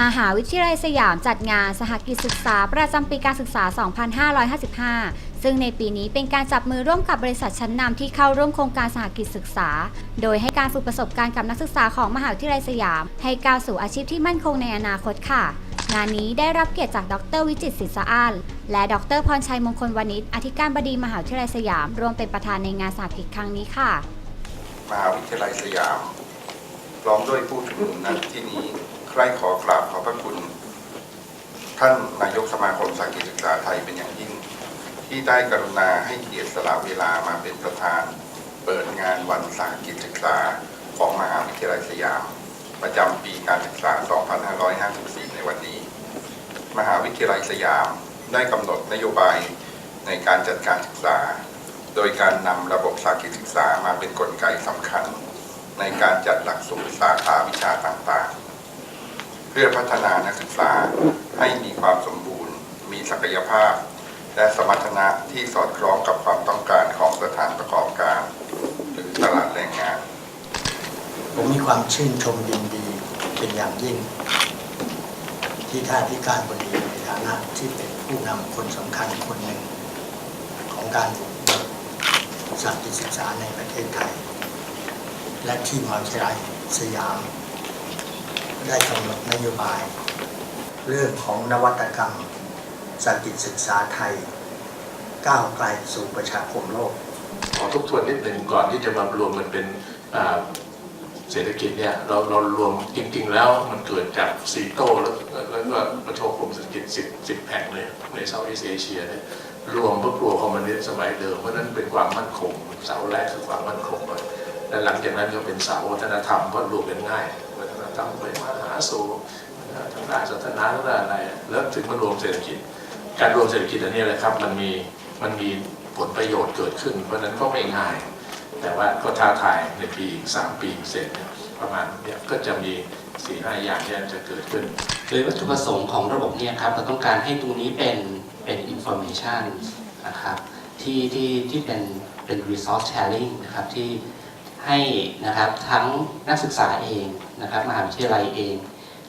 มหาวิทยาลัยสยามจัดงานสหกิจศึกษาประจำปีการศึกษา 2555 ซึ่งในปีนี้เป็นการจับมือร่วมกับบริษัทชั้นนำที่เข้าร่วมโครงการสหกิจศึกษา โดยให้การฝึกประสบการณ์กับนักศึกษาของมหาวิทยาลัยสยาม ให้ก้าวสู่อาชีพที่มั่นคงในอนาคตค่ะงานนี้ได้รับเกียรติจากดรวิจิตศิษย์อ้านและดรพรชัยมงคลวณิชอธิการบดีมหาวิทยาลัยสยามร่วมเป็นประธานในงานสหกิจครั้งนี้ค่ะ มหาวิทยาลัยสยามพร้อมด้วยผู้ชุมนุมณที่นี้ ใคร่ขอกราบขอบพระคุณ ท่านนายกสมาคมสากิจศึกษาไทยเป็นอย่างยิ่ง ที่ได้กรุณาให้เกียรติสละเวลามาเป็นประธาน เปิดงานวันสากิจศึกษาของมหาวิทยาลัยสยาม ประจำปีการศึกษา 2554 ในวันนี้ มหาวิทยาลัยสยามได้กำหนดนโยบายในการจัดการศึกษา โดยการนำระบบสากิจศึกษามาเป็นกลไกสำคัญ ในการจัดหลักสูตรสาขาวิชาต่างๆ เพื่อพัฒนานักศึกษาให้มีความสมบูรณ์ มีศักยภาพ และสมรรถนะที่สอดคล้องกับความต้องการของสถานประกอบการ หรือตลาดแรงงาน ผมมีความชื่นชมยินดีเป็นอย่างยิ่ง ที่ท่านที่การบดีในฐานะที่เป็นผู้นำคนสำคัญคนหนึ่ง ของการบุกเบิกสากิศึกษาในประเทศไทย และที่มหาวิทยาลัยสยาม ได้กำหนดนโยบาย เรื่องของนวัตกรรมสกิจศึกษาไทย ก้าวไกลสู่ประชาคมโลก ขอทบทวนนิดหนึ่งก่อนที่จะมารวมมันเป็นเศรษฐกิจเนี่ยเราเรารวมจริง ๆ แล้วมันเกิดจากซีโต้แล้วแล้วก็ประชาคมเศรษฐกิจสิบสิบแห่งเลยในเซาท์อีสเอเชียเนี่ยรวมพื่อกลัวคอมมิวนิสต์สมัยเดิมเพราะนั้นเป็นความมั่นคงเสาแรกคือความมั่นคงเลยและหลังจากนั้นก็เป็นเสาวัฒนธรรมเพราะรวมกันง่าย วัฒนธรรมไปมาหาสู่ทางด้านศาสนาทางด้านอะไรแล้วถึงมารวมเศรษฐกิจ การรวมเศรษฐกิจอันนี้แหละครับมันมีมันมีผลประโยชน์เกิดขึ้น เพราะนั้นก็ไม่ง่าย แต่ว่าก็ท้าทายในปีสามปีเสร็จประมาณเนี่ยก็จะมีสี่ห้าอย่างที่จะเกิดขึ้นโดยวัตถุประสงค์ของระบบเนี่ยครับเราต้องการให้ตรงนี้เป็นเป็น information นะครับที่ที่ที่เป็นเป็น resource sharing นะครับที่ ให้นะครับทั้งนักศึกษาเองนะครับมหาวิทยาลัยเอง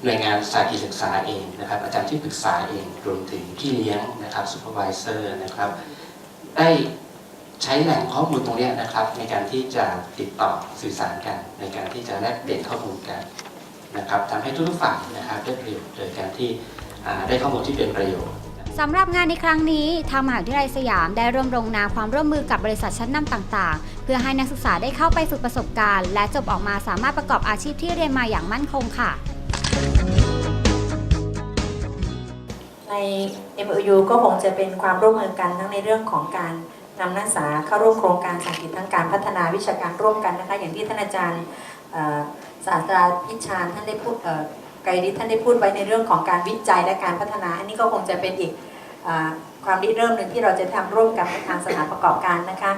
หน่วยงานสายกิจศึกษาเองนะครับ อาจารย์ที่ปรึกษาเองรวมถึงพี่เลี้ยงนะครับ supervisor นะครับ ได้ใช้แหล่งข้อมูลตรงนี้นะครับ ในการที่จะติดต่อสื่อสารกัน ในการที่จะแลกเปลี่ยนข้อมูลกันนะครับทำให้ทุกฝ่ายนะครับได้ประโยชน์โดยการที่ได้ข้อมูลที่เป็นประโยชน์ สำหรับงานในครั้งนี้ทางมหาวิทยาลัยสยามได้ร่วมลงนามความร่วมมือกับบริษัทชั้นนำต่างๆ เพื่อให้นักศึกษาได้เข้าไปฝึกประสบการณ์ และจบออกมาสามารถประกอบอาชีพที่เรียนมาอย่างมั่นคงค่ะ ใน MOU ก็คงจะเป็นความร่วมมือกันทั้งในเรื่องของการนำนักศึกษาเข้าร่วมโครงการสากิจทั้งการพัฒนาวิชาการร่วมกันนะคะอย่างที่ท่านอาจารย์ศาสตราพิชานท่านได้พูดเอ่อ ไกรดิษฐ์ท่านได้พูดไว้ในเรื่องของการวิจัยและการพัฒนา อันนี้ก็คงจะเป็นอีกอความริเริ่มหนึ่งที่เราจะทำร่วมกับทางสถานประกอบการนะคะ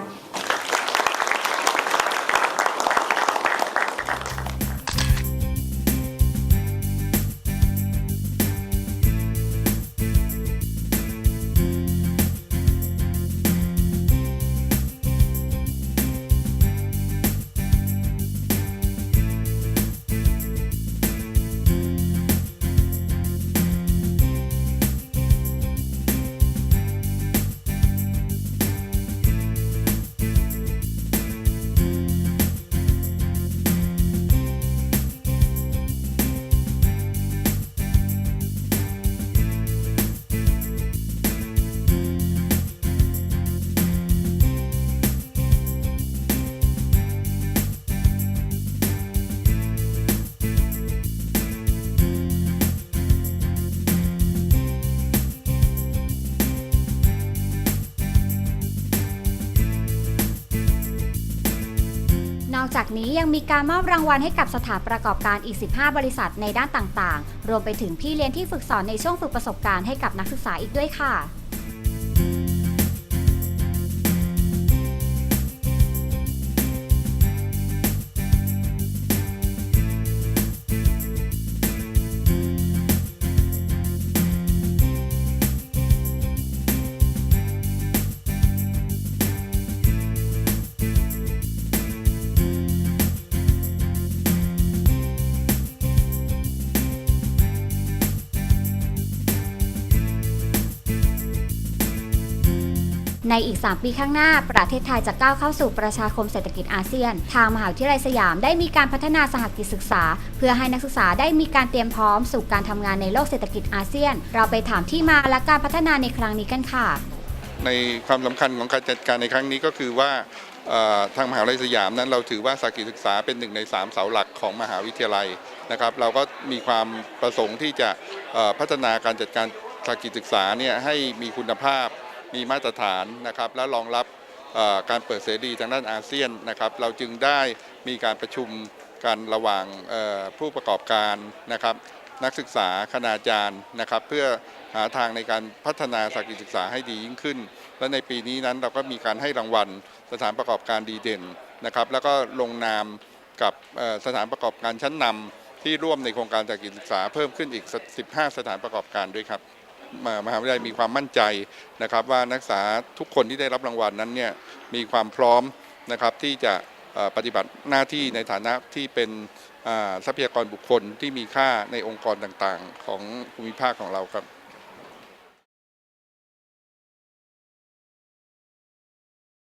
อกจากนี้ยังมีการมอบรางวัลให้กับสถานประกอบการอีก 15 บริษัทในด้านต่างๆ รวมไปถึงพี่เลี้ยงที่ฝึกสอนในช่วงฝึกประสบการณ์ให้กับนักศึกษาอีกด้วยค่ะ ในอีก 3 ปีข้างหน้า ประเทศไทยจะก้าวเข้าสู่ประชาคมเศรษฐกิจอาเซียน ทางมหาวิทยาลัยสยามได้มีการพัฒนาสหกิจศึกษา เพื่อให้นักศึกษาได้มีการเตรียมพร้อมสู่การทำงานในโลกเศรษฐกิจอาเซียน เราไปถามที่มาและการพัฒนาในครั้งนี้กันค่ะ ในความสำคัญของการจัดการในครั้งนี้ก็คือว่าทางมหาวิทยาลัยสยามนั้นเราถือว่าสากิจศึกษาเป็นหนึ่งในสามเสาหลักของมหาวิทยาลัยนะครับ เราก็มีความประสงค์ที่จะพัฒนาการจัดการสากิจศึกษาเนี่ยให้มีคุณภาพ มีมาตรฐานนะครับและรองรับการเปิดเสรีทางด้านอาเซียนนะครับ เราจึงได้มีการประชุมกันระหว่างผู้ประกอบการนะครับ นักศึกษาคณาจารย์นะครับ เพื่อหาทางในการพัฒนาสากิจศึกษาให้ดียิ่งขึ้น และในปีนี้นั้นเราก็มีการให้รางวัลสถานประกอบการดีเด่นนะครับ แล้วก็ลงนามกับสถานประกอบการชั้นนำที่ร่วมในโครงการสากิจศึกษาเพิ่มขึ้นอีก 15 สถานประกอบการด้วยครับ มามหาวิทยาลัยมีความมั่นใจนะครับ ว่านักศึกษาทุกคนที่ได้รับรางวัลนั้นเนี่ยมีความพร้อมนะครับที่จะปฏิบัติหน้าที่ในฐานะที่เป็นทรัพยากรบุคคลที่มีค่าในองค์กรต่างๆ ของภูมิภาคของเราครับ